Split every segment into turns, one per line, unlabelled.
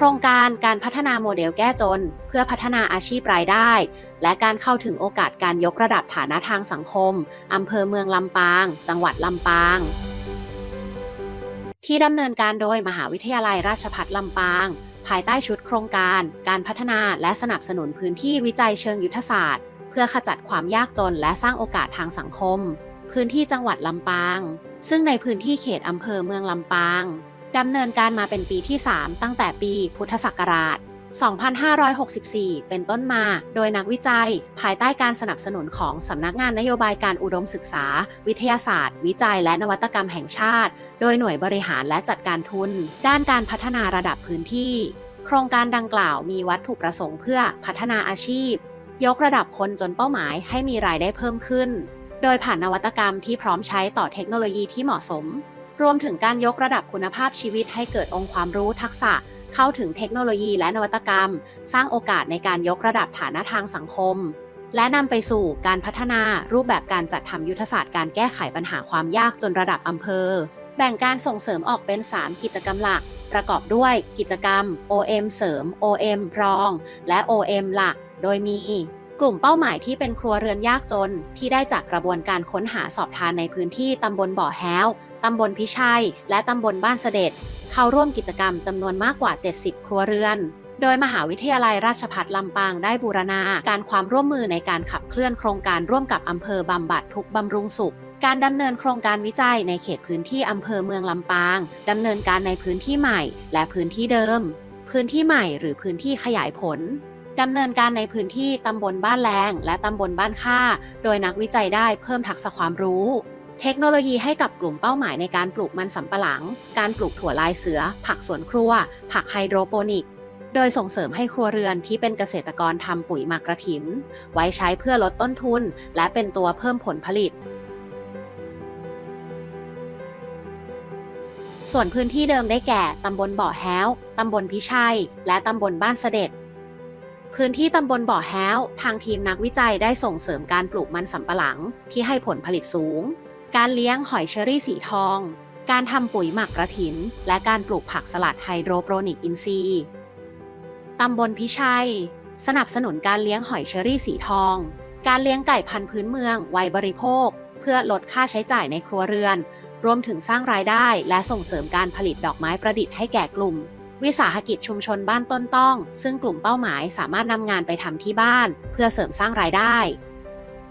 โครงการการพัฒนาโมเดลแก้จน เพื่อพัฒนาอาชีพรายได้ และการเข้าถึงโอกาสการยกระดับฐานะทางสังคม อำเภอเมืองลำปาง จังหวัดลำปาง ที่ดำเนินการโดยมหาวิทยาลัยราชภัฏลำปาง ภายใต้ชุดโครงการ การพัฒนาและสนับสนุนพื้นที่วิจัยเชิงยุทธศาสตร์ เพื่อขจัดความยากจนและสร้างโอกาสทางสังคม พื้นที่จังหวัดลำปาง ซึ่งในพื้นที่เขตอำเภอเมืองลำปาง ดำเนินการมาเป็นปีที่ 3 ตั้งแต่ปีพุทธศักราช 2564 เป็นต้นมา โดยนักวิจัย ภายใต้การสนับสนุนของสำนักงานนโยบายการอุดมศึกษา วิทยาศาสตร์ วิจัยและนวัตกรรมแห่งชาติ โดยหน่วยบริหารและจัดการทุน ด้านการพัฒนาระดับพื้นที่ โครงการดังกล่าวมีวัตถุประสงค์เพื่อพัฒนาอาชีพ ยกระดับคนจนเป้าหมายให้มีรายได้เพิ่มขึ้น โดยผ่านนวัตกรรมที่พร้อมใช้ต่อเทคโนโลยีที่เหมาะสม รวมถึงการยกระดับคุณภาพชีวิตให้เกิดองค์ความรู้ทักษะ เข้าถึงเทคโนโลยีและนวัตกรรม สร้างโอกาสในการยกระดับฐานะทางสังคม และนำไปสู่การพัฒนารูปแบบการจัดทำยุทธศาสตร์การแก้ไขปัญหาความยากจนระดับอำเภอ แบ่งการส่งเสริมออกเป็น 3 กิจกรรมหลัก ประกอบด้วยกิจกรรม OM เสริม OM รอง และ OM หลัก โดยมีกลุ่มเป้าหมายที่เป็นครัวเรือนยากจนที่ได้จากกระบวนการค้นหาสอบทานในพื้นที่ตำบลบ่อแห้ว ตำบลพิชัย และตำบลบ้านเสด็จ เข้าร่วมกิจกรรมจำนวนมากกว่า 70 ครัวเรือน โดยมหาวิทยาลัยราชภัฏลำปางได้บูรณาการความร่วมมือในการขับเคลื่อนโครงการร่วมกับอำเภอบำบัดทุกบำรุงสุขการดำเนินโครงการวิจัยในเขตพื้นที่อำเภอเมืองลำปาง ดำเนินการในพื้นที่ใหม่และพื้นที่เดิม พื้นที่ใหม่หรือพื้นที่ขยายผล ดำเนินการในพื้นที่ตำบลบ้านแรง และตำบลบ้านค่า โดยนักวิจัยได้เพิ่มทักษะความรู้ เทคโนโลยีให้กับกลุ่มเป้าหมายในการปลูกมันสำปะหลัง การปลูกถั่วลายเสือ ผักสวนครัว ผักไฮโดรโปนิก โดยส่งเสริมให้ครัวเรือนที่เป็นเกษตรกรทำปุ๋ยหมักกระถิน ไว้ใช้เพื่อลดต้นทุน และเป็นตัวเพิ่มผลผลิต ส่วนพื้นที่เดิมได้แก่ตำบลบ่อแห้วตำบลพิชัย และตำบลบ้านเสด็จพื้นที่ตำบลบ่อแห้ว ทางทีมนักวิจัยได้ส่งเสริมการปลูกมันสำปะหลังที่ให้ผลผลิตสูง การเลี้ยงหอยเชอรี่สีทอง การทำปุ๋ยหมักกระถิน และการปลูกผักสลัดไฮโดรโปรนิกอินทรีย์ตำบลพิชัย สนับสนุนการเลี้ยงหอยเชอรี่สีทอง การเลี้ยงไก่พันธุ์พื้นเมืองไวยบริโภค เพื่อลดค่าใช้จ่ายในครัวเรือน รวมถึงสร้างรายได้และส่งเสริมการผลิตดอกไม้ประดิษฐ์ให้แก่กลุ่ม วิสาหกิจชุมชนบ้านต้นต้อง ซึ่งกลุ่มเป้าหมายสามารถนำงานไปทำที่บ้าน เพื่อเสริมสร้างรายได้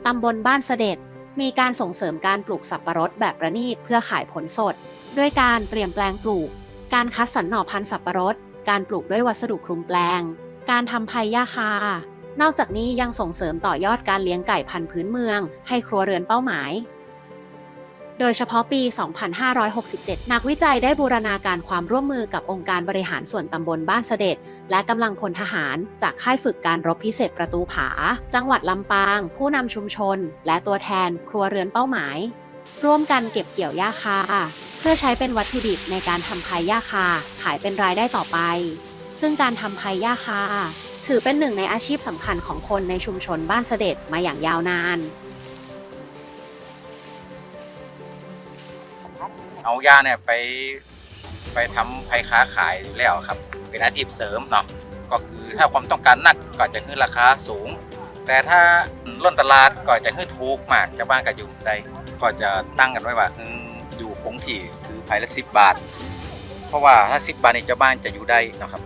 ตำบลบ้านเสด็จ มีการส่งเสริมการปลูกสับปะรดแบบประณีตเพื่อขายผลสด ด้วยการเปลี่ยนแปลงปลูก การคัดสรรหน่อพันธุ์สับปะรด การปลูกด้วยวัสดุคลุมแปลง การทำไผ่หญ้าคา นอกจากนี้ยังส่งเสริมต่อยอดการเลี้ยงไก่พันธุ์พื้นเมือง ให้ครัวเรือนเป้าหมาย โดยเฉพาะปี 2567 นักวิจัยได้บูรณาการความร่วมมือกับองค์การบริหารส่วนตำบลบ้านเสด็จ และกำลังพลทหารจากค่ายฝึกการรบพิเศษประตูผา จังหวัดลำปาง ผู้นำชุมชน และตัวแทนครัวเรือนเป้าหมาย ร่วมกันเก็บเกี่ยวหญ้าคา เพื่อใช้เป็นวัตถุดิบในการทำไผ่หญ้าคา ขายเป็นรายได้ต่อไป ซึ่งการทำไผ่หญ้าคา ถือเป็นหนึ่งในอาชีพสำคัญของคนในชุมชนบ้านเสด็จมาอย่างยาวนาน
เอายาเนี่ยไปไปทำไผ่ค้าขายอยู่แล้วครับ เป็นอาชีพเสริมเนาะก็คือถ้าความต้องการนักก็จะขึ้นราคาสูง แต่ถ้าล้นตลาดก็จะขึ้นถูกมากชาวบ้านก็อยู่ได้ก็จะตั้งกันไว้ว่าอืมอยู่คงที่คือไผ่ละสิบบาท เพราะว่าถ้าสิบบาทนี่ชาบ้านจะอยู่ได้เนาะครับ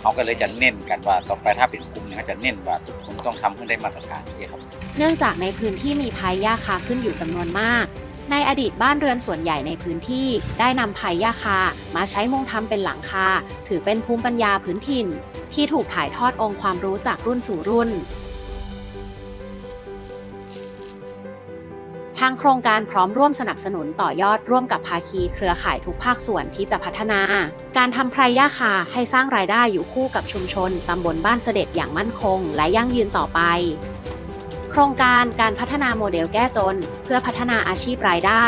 เขาก็เลยจะเน้นกันว่าต่อไปถ้าเป็นกลุ่มเนี่ยเขาจะเน้นว่าทุกคนต้องทำให้ได้มาตรฐานนี้ครับ
เนื่องจากในพื้นที่มีภัยหญ้าคาขึ้นอยู่จำนวนมาก ในอดีตบ้านเรือนส่วนใหญ่ในพื้นที่ได้นำภัยาคามาใช้มุงทำเป็นหลังคา ถือเป็นภูมิปัญญาพื้นถิ่น ที่ถูกถ่ายทอดองค์ความรู้จากรุ่นสู่รุ่น ทางโครงการพร้อมร่วมสนับสนุนต่อยอดร่วมกับภาคีเครือข่ายทุกภาคส่วนที่จะพัฒนา การทำไพรย่าคาให้สร้างรายได้อยู่คู่กับชุมชนตำบลบ้านเสด็จอย่างมั่นคง และยั่งยืนต่อไป โครงการการพัฒนาโมเดลแก้จน เพื่อพัฒนาอาชีพรายได้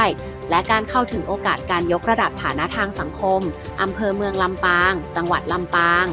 และการเข้าถึงโอกาสการยกระดับฐานะทางสังคม อำเภอเมืองลำปาง จังหวัดลำปาง